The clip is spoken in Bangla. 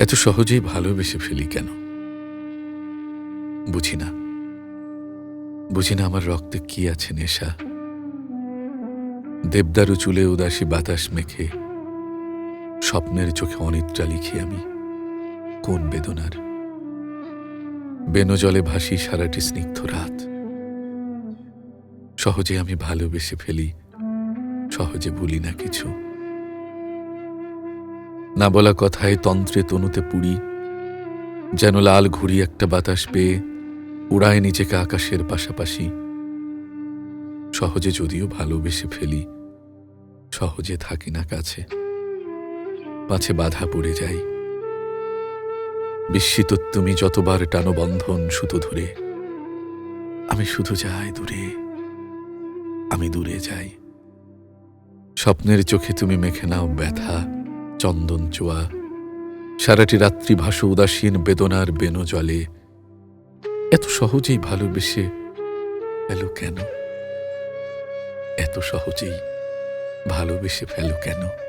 এত সহজেই ভালোবেসে ফেলি কেন? বুঝি না। বুঝি না আমার রক্তে কি আছে নেশা। দেবদারু চুলে উদাসী বাতাস মেখে স্বপ্নের চোখে অনিদ্রা লিখি আমি। কোন বেদনার? বেনজলে ভাসি সারাটি স্নিগ্ধ রাত। সহজে আমি ভালোবেসে ফেলি, সহজে ভুলি না কিছু। না বলা কথায় তন্ত্রে তনুতে পুড়ি যেন লাল ঘুড়ি একটা বাতাস পেয়ে উড়ায় নিজেকে আকাশের পাশাপাশি। সহজে যদিও ভালোবেসে ফেলি, সহজে থাকি না কাছে। পাছে বাধা পড়ে যাই। বিস্মিত তুমি যতবার টানো বন্ধন সুতো ধরে, আমি শুধু যাই দূরে, আমি দূরে যাই। স্বপ্নের চোখে তুমি মেখে নাও ব্যথা চন্দন চোয়া সারাটি রাত্রি ভাসু উদাসীন বেদনার বেনো জলে। এত সহজেই ভালোবেসে ফেলো কেন? এত সহজেই ভালোবেসে ফেল কেন?